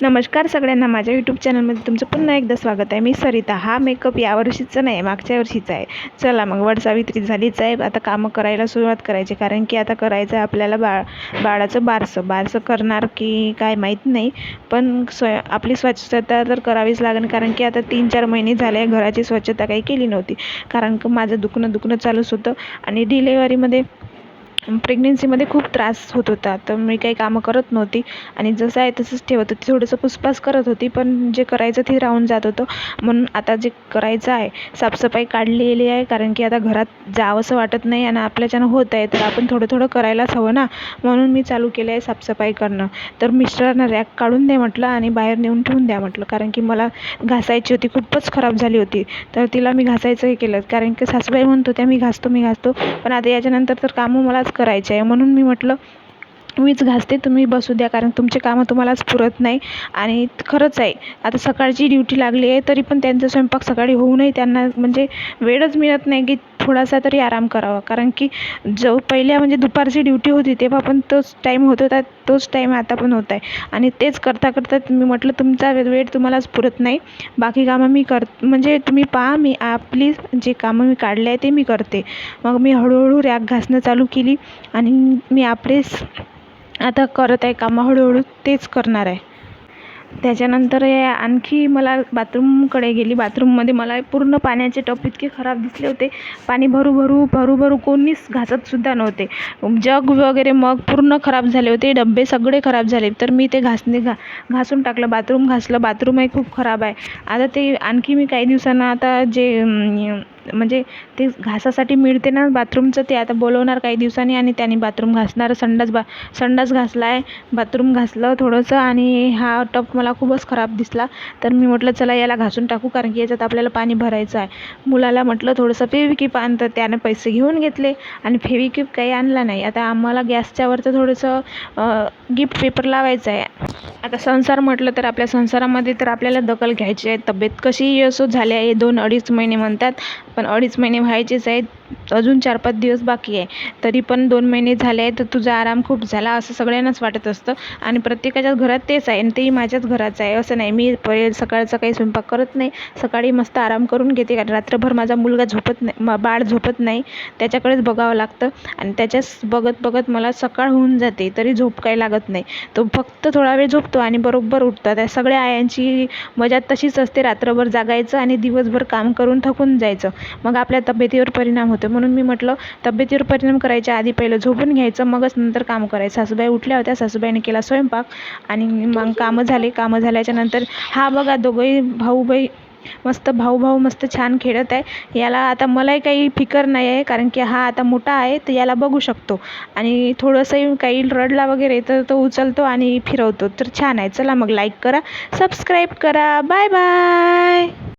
नमस्कार सगळ्यांना. माझ्या यूट्यूब चॅनलमध्ये तुमचं पुन्हा एकदा स्वागत आहे. मी सरिता. हा मेकअप यावर्षीचा नाही मागच्या वर्षीचा आहे. चला मग वडसावित्री झालीच आहे आता कामं करायला सुरुवात करायची. कारण की आता करायचं आहे आपल्याला बाळ बाळाचं बारसं. बारसं करणार की काय माहीत नाही. पण स्वय आपली स्वच्छता तर करावीच लागेल. कारण की आता तीन चार महिने झाले घराची स्वच्छता काही केली नव्हती. कारण की माझं दुखणं दुखणं चालूच होतं. आणि डिलेवरीमध्ये प्रेग्नेन्सीमध्ये खूप त्रास होत होता. तर मी काही कामं करत नव्हती. आणि जसं आहे तसंच ठेवत होती. थोडंसं पुसपास करत होती. पण जे करायचं ते राहून जात होतं. म्हणून आता जे करायचं आहे साफसफाई काढलेली आहे. कारण की आता घरात जावंसं वाटत नाही आणि आपल्याच्यानं होत आहे. तर आपण थोडं थोडं करायलाच हवं ना. म्हणून मी चालू केलं आहे साफसफाई करणं. तर मिस्टरांना रॅक काढून दे म्हटलं आणि बाहेर नेऊन ठेवून द्या म्हटलं. कारण की मला घासायची होती. खूपच खराब झाली होती. तर तिला मी घासायचं हे केलं. कारण की सासूबाई म्हणत होत्या मी घासतो मी घासतो. पण आता याच्यानंतर तर कामं मलाच करायचे आहे. म्हणून मी म्हटलं मीच घासते तुम्ही बसू द्या कारण तुमचे कामं तुम्हालाच पुरत नाही आणि खरंच आहे. आता सकाळची ड्युटी लागली आहे तरी पण त्यांचा स्वयंपाक सकाळी होऊनही त्यांना म्हणजे वेळच मिळत नाही की थोडासा तरी आराम करावा. कारण की जो पहिल्या म्हणजे दुपारची ड्युटी होती तेव्हा पण तोच टाईम होत होता. तोच टाईम आता पण होत आहे. आणि तेच करता करता मी म्हटलं तुमचा वेळ तुम्हालाच पुरत नाही. बाकी कामं मी कर म्हणजे तुम्ही पहा मी आपली जे कामं मी काढले आहे ते मी करते. मग मी हळूहळू रॅक घासणं चालू केली आणि मी आपलेच आता करत आहे कामं. हळूहळू तेच करणार आहे. त्याच्यानंतर आणखी मला बाथरूमकडे गेली. बाथरूममध्ये मला पूर्ण पाण्याचे टब इतके खराब दिसले होते. पाणी भरू भरू भरू भरू कोणीच घासतसुद्धा नव्हते. जग वगैरे मग पूर्ण खराब झाले होते. डबे सगळे खराब झाले. तर मी ते घासणे घा घासून टाकलं. बाथरूम घासलं. बाथरूमही खूप खराब आहे. आता ते आणखी मी काही दिवसांना आता जे म्हणजे ते घासासाठी मिळते ना बाथरूमचं ते आता बोलवणार काही दिवसांनी आणि त्याने बाथरूम घासणार. संडास बा संडास घासला आहे बाथरूम घासलं थोडंसं आणि हा टब मला खूपच खराब दिसला. तर मी म्हटलं चला याला घासून टाकू कारण की याच्यात आपल्याला पाणी भरायचं आहे. मुलाला म्हटलं थोडंसं फेविकिप आण. तर त्यानं पैसे घेऊन घेतले आणि फेविकिप काही आणला नाही. आता आम्हाला गॅसच्यावरचं थोडंसं गिफ्ट पेपर लावायचं आहे. आता संसार म्हटलं तर आपल्या संसारामध्ये तर आपल्याला दखल घ्यायची आहे. तब्येत कशीही असो झाली आहे दोन अडीच महिने म्हणतात. पण अडीच महिने व्हायचेच आहेत. अजून चार पाच दिवस बाकी आहे. तरी पण दोन महिने झाले आहे तर तुझा आराम खूप झाला असं सगळ्यांनाच वाटत असतं. आणि प्रत्येकाच्याच घरात तेच आहे आणि तेही माझ्याच घराचं आहे असं नाही. मी पहिले सकाळचा काही स्वयंपाक करत नाही. सकाळी मस्त आराम करून घेते कारण रात्रभर माझा मुलगा झोपत नाही म बाळ झोपत नाही. त्याच्याकडेच बघावं लागतं. आणि त्याच्याच बघत बघत मला सकाळ होऊन जाते तरी झोप काही लागत नाही. तो फक्त थोडा वेळ झोपतो आणि बरोबर उठतो. त्या सगळ्या आयांची मजा तशीच असते रात्रभर जागायचं आणि दिवसभर काम करून थकून जायचं. मग आपल्या तब्येतीवर परिणाम होतो. म्हणून मी म्हटलं तब्येतीवर परिणाम करायच्या आधी पहिलं झोपून घ्यायचं मगच नंतर काम करायचं. सासूबाई उठल्या होत्या सासूबाईने केला स्वयंपाक आणि मग कामं झाले. कामं झाल्याच्यानंतर हा बघा दोघंही भाऊ बाई मस्त भाऊ भाऊ मस्त छान खेळत आहे. याला आता मलाही काही फिकर नाही आहे कारण की हा आता मोठा आहे तर याला बघू शकतो. आणि थोडंसंही काही रडला वगैरे तर तो उचलतो आणि फिरवतो. तर छान आहे. चला मग लाईक करा सबस्क्राईब करा. Bye bye